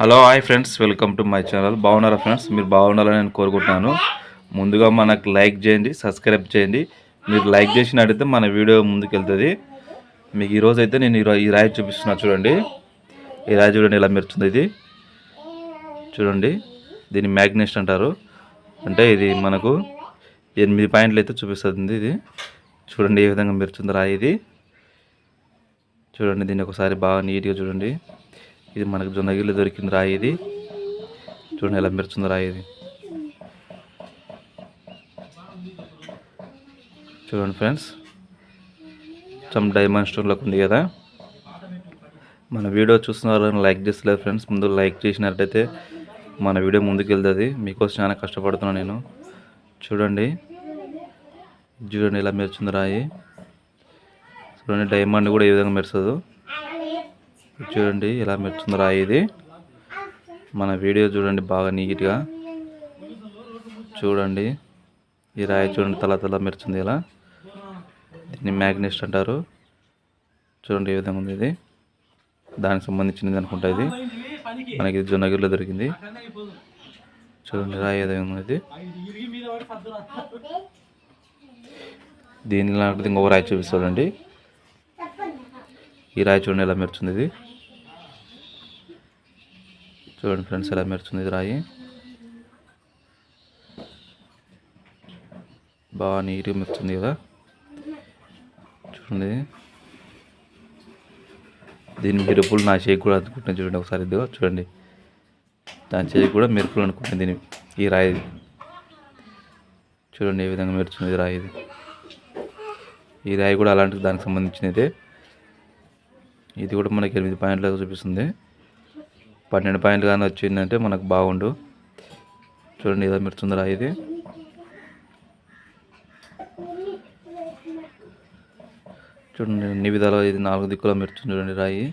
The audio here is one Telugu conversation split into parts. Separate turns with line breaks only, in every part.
Hello hi friends welcome to my channel. బాగున్నారా ఫ్రెండ్స్? మీరు బాగుండాలని నేను కోరుకుంటున్నాను. ముందుగా మనకు లైక్ చేయండి సబ్స్క్రైబ్ చేయండి. మీరు లైక్ చేసినట్టయితే మన వీడియో ముందుకు వెళ్తుంది మీకు ఈరోజు అయితే నేను ఈ ఈ రాయి చూపిస్తున్నా చూడండి. ఈ రాయి చూడండి ఎలా మెరుస్తుంది ఇది. చూడండి దీన్ని మ్యాగ్నెస్ట్ అంటారు. అంటే ఇది మనకు ఎనిమిది పాయింట్లు అయితే చూపిస్తుంది ఇది. చూడండి ఏ విధంగా మెరుస్తుంది రాయి ఇది. చూడండి దీన్ని ఒకసారి బాగా నీట్గా చూడండి. ఇది మనకు జొన్నగిల్లు దొరికింది రాయి ఇది. చూడండి ఎలా మెరుచుంది రాయి ఇది. చూడండి ఫ్రెండ్స్ సమ్ డైమండ్ స్టోన్లోకి ఉంది కదా. మన వీడియో చూస్తున్నారు లైక్ చేస్తలేదు ఫ్రెండ్స్ ముందు లైక్ చేసినట్టయితే మన వీడియో ముందుకు వెళ్తుంది మీకోసం చాలా కష్టపడుతున్నాను నేను. చూడండి చూడండి ఎలా మెరుచుంది రాయి చూడండి డైమండ్ కూడా ఏ విధంగా మెరుస్తుందో. చూడండి ఎలా మెరుస్తుంది రాయి ఇది. మన వీడియో చూడండి బాగా నీట్గా. చూడండి ఈ రాయి చూడండి తల తల మెరుచుంది ఇలా. దీన్ని మ్యాగ్నెస్ట్ అంటారు. చూడండి ఏ విధంగా ఉంది ఇది. దానికి సంబంధించినది అనుకుంటా ఇది. మనకి ఇది జొన్నగిరిలో దొరికింది. చూడండి రాయి ఏ విధంగా ఉంది ఇది. దీని లాంటిది ఇంకొక రాయి చూపిస్తాడండి. ఈ రాయి చూడండి ఎలా మెరుచుంది ఇది. చూడండి ఫ్రెండ్స్ ఎలా మెరుస్తుంది ఇది రాయి. బాగా నీట్గా మెరుస్తుంది కదా. చూడండి. దీని మెరుపులు నా చేయి కూడా అనుకుంటున్నాను చూడండి ఒకసారి ఇదిగో చూడండి. దాని చేయి కూడా మెరుపులు అనుకుంటుంది దీని ఈ రాయి. చూడండి ఏ విధంగా మెరుస్తుంది రాయి. ఇది ఈ రాయి కూడా అలాంటి దానికి సంబంధించినదే. ఇది కూడా మనకి ఎనిమిది పాయింట్లు చూపిస్తుంది. పన్నెండు పాయింట్లు కానీ వచ్చిందంటే మనకు బాగుండు. చూడండి ఏదో మెరుస్తుంది రాయి ఇది. చూడండి అన్ని విధాలు ఇది నాలుగు దిక్కులో మెరుస్తుంది చూడండి రాయి.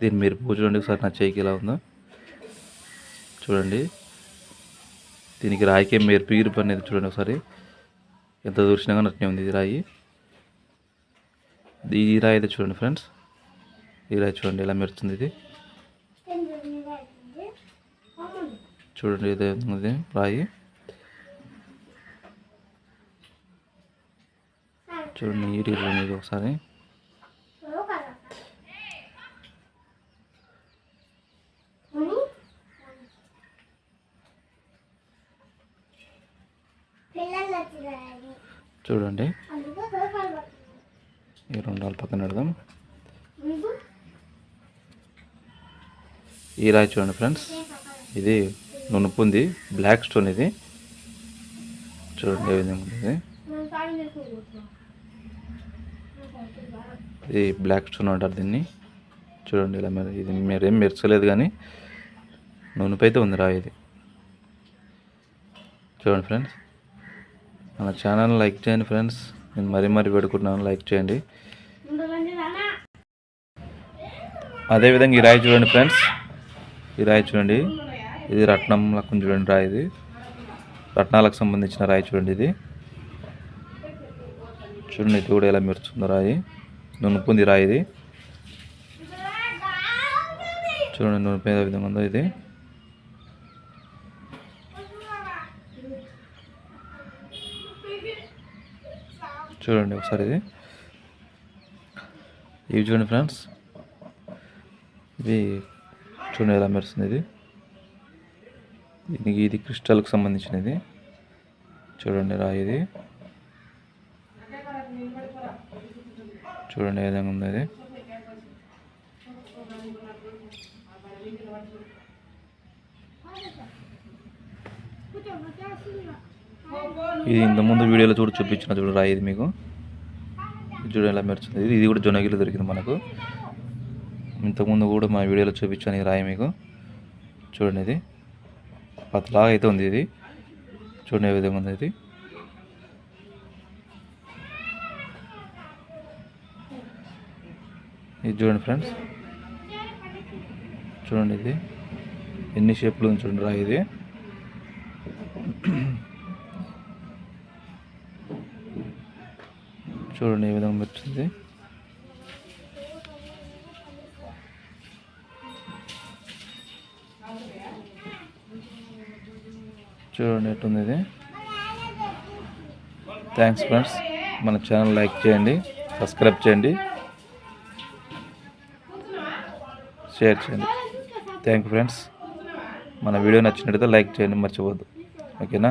దీని మెరుపు చూడండి ఒకసారి నా చేయికి ఎలా ఉందో. చూడండి. దీనికి రాయికి మెరుపు ఇరుపు అనేది చూడండి ఒకసారి. ఎంత దూషణంగా నట్టే ఉంది ఇది రాయి. ఈ రాయి అయితే చూడండి ఫ్రెండ్స్. ఈ రాయి చూడండి ఎలా మెరుస్తుంది ఇది. చూడండి ఇదే ఉంది. రాయి. చూడండి ఈ చూడండి ఇది ఒకసారి. చూడండి. ఈ రెండు వాళ్ళ పక్కన పెడదాం. ఈ రాయి చూడండి ఫ్రెండ్స్. ఇది నునుపు ఉంది బ్లాక్ స్టోన్ ఇది. చూడండి ఏ విధంగా ఉంది. ఇది బ్లాక్ స్టోన్ అంటారు దీన్ని. చూడండి ఇలా మరి ఇది మీరేం మెరచలేదు కానీ నునుపు అయితే ఉంది రాయి ఇది. చూడండి ఫ్రెండ్స్. మన ఛానల్ లైక్ చేయండి ఫ్రెండ్స్. నేను మరీ మరీ పెడుకుంటున్నాను. లైక్ చేయండి. అదేవిధంగా ఈ రాయి చూడండి ఫ్రెండ్స్. ఈ రాయి చూడండి. ఇది రత్నం లక్కం చూడండి రాయి ఇది. రత్నాలకు సంబంధించిన రాయి చూడండి ఇది. చూడండి ఇది కూడా ఎలా మెరుస్తుందో రాయి. నునుపుంది రాయి ఇది. చూడండి నునుపు ఏ విధంగా ఉందో ఇది. చూడండి ఒకసారి ఇది. ఇవి చూడండి ఫ్రెండ్స్. ఇది చూడండి ఎలా మెరుస్తుంది ఇది ఇది ఇది క్రిస్టల్కి సంబంధించినది. చూడండి రాయి ఇది చూడండి ఏ విధంగా ఉంది ఇది ఇది ఇంతకుముందు వీడియోలో చూడు చూపించిన చూడు రాయి ఇది మీకు. ఇది చూడండి ఎలా మెరుస్తుంది ఇది ఇది కూడా జొన్నగిరిలో దొరికింది మనకు. ఇంతకుముందు కూడా మా వీడియోలో చూపించాను ఈ రాయి మీకు. చూడండి ఇది. పతలాగా అయితే ఉంది ఇది. చూడండి ఏ విధంగా ఉంది ఇది. ఇది చూడండి ఫ్రెండ్స్. చూడండి ఇది. ఎన్ని షేప్లు ఉంది చూడండి రాయి ఇది. చూడండి ఏ విధంగా వచ్చింది. చూడండి ఎట్టుంది ఇది థ్యాంక్స్ ఫ్రెండ్స్ మన ఛానల్ లైక్ చేయండి సబ్స్క్రైబ్ చేయండి షేర్ చేయండి. థ్యాంక్ యూ ఫ్రెండ్స్ మన వీడియో నచ్చినట్టయితే లైక్ చేయండి మర్చిపోద్దు ఓకేనా